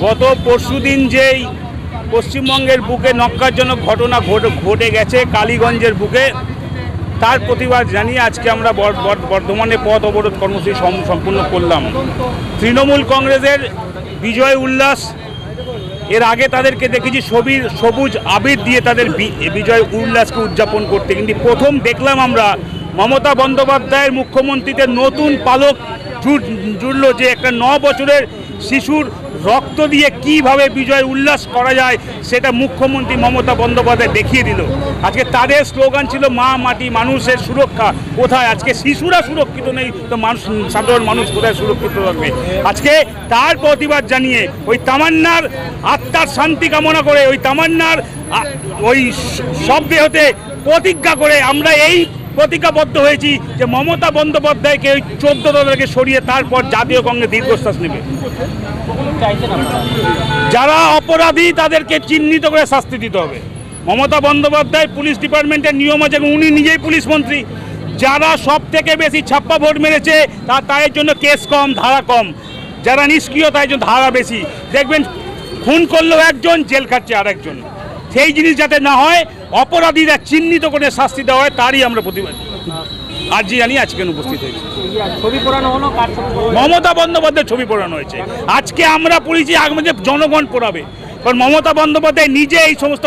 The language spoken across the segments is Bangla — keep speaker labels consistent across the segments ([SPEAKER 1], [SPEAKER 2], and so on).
[SPEAKER 1] গত পরশুদিন যেই পশ্চিমবঙ্গের বুকে নক্কারজনক ঘটনা ঘট- ঘটে গেছে কালীগঞ্জের বুকে তার প্রতিবাদ জানিয়ে আজকে আমরা বর- বর- বর্ধমানে পথ অবরোধ কর্মসূচি সম্পূর্ণ করলাম। তৃণমূল কংগ্রেসের বিজয় উল্লাস, এর আগে তাদেরকে দেখেছি সবির সবুজ আবির দিয়ে তাদের বিজয় উল্লাসকে উদযাপন করতে। কিন্তু প্রথম দেখলাম আমরা মমতা বন্দ্যোপাধ্যায়ের মুখ্যমন্ত্রীদের নতুন পালক জুড়ল যে একটা ন বছরের শিশুর রক্ত দিয়ে কীভাবে বিজয় উল্লাস করা যায়, সেটা মুখ্যমন্ত্রী মমতা বন্দ্যোপাধ্যায় দেখিয়ে দিল। আজকে তাদের স্লোগান ছিল, মা, মাটি, মানুষের সুরক্ষা। কোথায়? আজকে শিশুরা সুরক্ষিত নেই, তো মানুষ, সাধারণ মানুষ কোথায় সুরক্ষিত থাকবে? আজকে তার প্রতিবাদ জানিয়ে ওই তামান্নার আত্মার শান্তি কামনা করে, ওই তামান্নার ওই শব্দে হতে প্রতিজ্ঞা করে আমরা এই প্রতিজ্ঞাবদ্ধ হয়েছি যে মমতা বন্দ্যোপাধ্যায়কে ওই চোদ্দ দলকে সরিয়ে তারপর জাতীয় কংগ্রেস দীর্ঘশ্বাস নেবে। যারা অপরাধী, তাদেরকে চিহ্নিত করে শাস্তি দিতে হবে। মমতা বন্দ্যোপাধ্যায় পুলিশ ডিপার্টমেন্টের নিয়ম আছে উনি নিজেই পুলিশ মন্ত্রী। যারা সব থেকে বেশি ছাপ্পা ভোট মেরেছে, তা তাদের জন্য কেস কম, ধারা কম। যারা নিষ্ক্রিয় তাই জন্য ধারা বেশি। দেখবেন, খুন করল একজন, জেল খাচ্ছে আরেকজন। সেই জিনিস যাতে না হয় অপরাধীরা চিহ্নিত করে শাস্তি দেওয়া হয় তারই আমরা প্রতিবাদ। আর্জি জানিয়ে আজকে উপস্থিত হয়েছি? মমতা বন্দ্যোপাধ্যায় ছবি পড়ানো হয়েছে। আজকে আমরা পড়েছি আগামী জনগণ পড়াবে। কারণ মমতা বন্দ্যোপাধ্যায় নিজে এই সমস্ত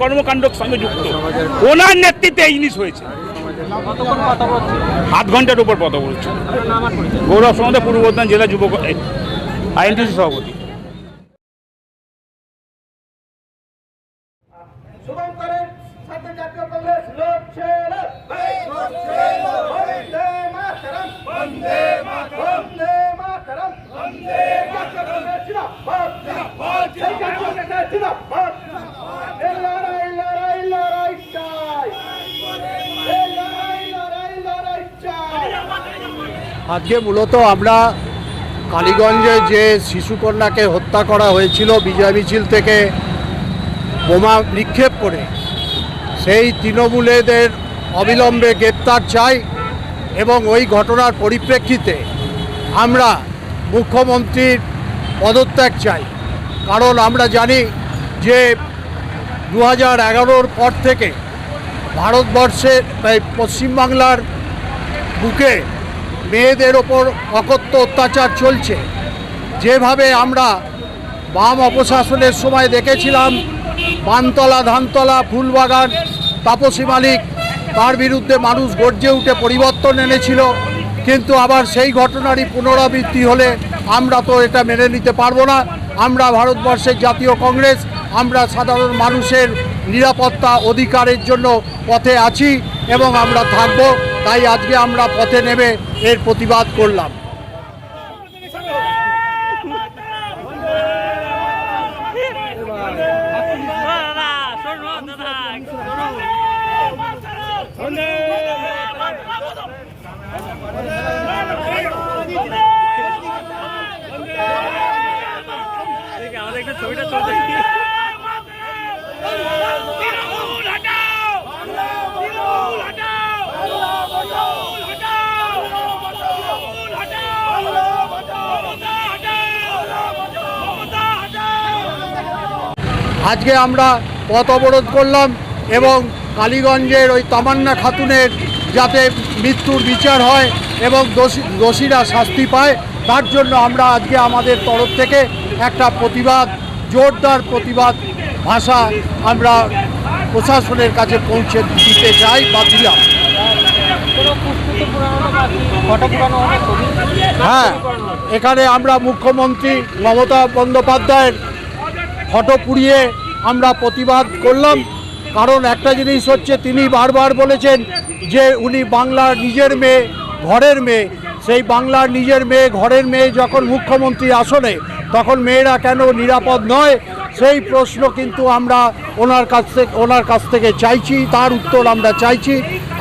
[SPEAKER 1] কর্মকাণ্ডের সঙ্গে যুক্ত। ওনার নেতৃত্বে এই জিনিস হয়েছে।
[SPEAKER 2] কথা
[SPEAKER 1] আধ ঘণ্টার উপর পথ বলছে।
[SPEAKER 2] আর
[SPEAKER 1] গৌরব সমাদে পূর্ব বর্ধমান জেলা যুব আইএনটিসি সভাপতি
[SPEAKER 3] শুভঙ্করের সাথে জাতীয় কংগ্রেস
[SPEAKER 4] আজকে মূলত আমরা কালীগঞ্জে যে শিশুকন্যাকে হত্যা করা হয়েছিল বিজয় মিছিল থেকে বোমা নিক্ষেপ করে সেই তৃণমূলেদের অবিলম্বে গ্রেপ্তার চাই এবং ওই ঘটনার পরিপ্রেক্ষিতে আমরা মুখ্যমন্ত্রীর পদত্যাগ চাই। কারণ আমরা জানি যে দু হাজার পর থেকে ভারতবর্ষের পশ্চিমবাংলার বুকে মেয়েদের ওপর অকথ্য অত্যাচার চলছে। যেভাবে আমরা বাম অপশাসনের সময় দেখেছিলাম পানতলা ধানতলা, ফুলবাগান, তাপসী মালিক, তার বিরুদ্ধে মানুষ গর্জে উঠে পরিবর্তন এনেছিল। কিন্তু আবার সেই ঘটনারই পুনরাবৃত্তি হলে আমরা তো এটা মেনে নিতে পারব না। আমরা ভারতবর্ষের জাতীয় কংগ্রেস, আমরা সাধারণ মানুষের নিরাপত্তা অধিকারের জন্য পথে আছি এবং আমরা থাকব। তাই আজকে আমরা পথে নেমে এর প্রতিবাদ করলাম
[SPEAKER 1] তৃণমূল হটাও! তৃণমূল হটাও! তৃণমূল হটাও! তৃণমূল হটাও!
[SPEAKER 4] আজকে আমরা পথ অবরোধ করলাম এবং কালীগঞ্জের ওই তামান্না খাতুনের যাতে মৃত্যুর বিচার হয় এবং দোষী, দোষীরা শাস্তি পায়, তার জন্য আমরা আজকে আমাদের তরফ থেকে একটা প্রতিবাদ, জোরদার প্রতিবাদ ভাষা আমরা প্রশাসনের কাছে পৌঁছে দিতে চাই বা দিলাম
[SPEAKER 2] কোনো পুষ্পিত পুরানো হলো বা কি ফটো পুরানো হলো ছবি
[SPEAKER 4] হ্যাঁ এখানে আমরা মুখ্যমন্ত্রী মমতা বন্দ্যোপাধ্যায়ের ফটো পুড়িয়ে আমরা প্রতিবাদ করলাম। কারণ একটা জিনিস হচ্ছে, তিনি বারবার বলেছেন যে উনি বাংলার নিজের মেয়ে, ঘরের মেয়ে। সেই বাংলার নিজের মেয়ে, ঘরের মেয়ে যখন মুখ্যমন্ত্রী আসনে, তখন মেয়েরা কেন নিরাপদ নয়? সেই প্রশ্ন কিন্তু আমরা ওনার কাছ থেকে, ওনার কাছ থেকে চাইছি, তার উত্তর আমরা চাইছি।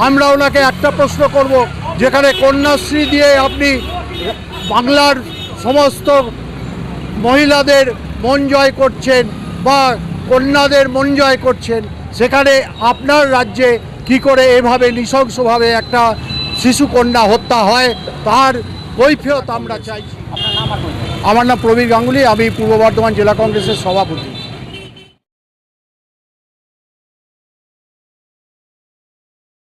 [SPEAKER 4] আমরা ওনাকে একটা প্রশ্ন করব, যেখানে কন্যাশ্রী দিয়ে আপনি বাংলার সমস্ত মহিলাদের মন জয় করছেন বা কন্যাদের মন জয় করছেন সেখানে আপনার রাজ্যে কি করে এভাবে নৃশংসভাবে একটা শিশু কন্যা হত্যা হয় তার কৈফিয়ত আমরা চাইছি। আমার নাম প্রবীর গাঙ্গুলি আমি পূর্ব বর্ধমান জেলা কংগ্রেসের সভাপতি।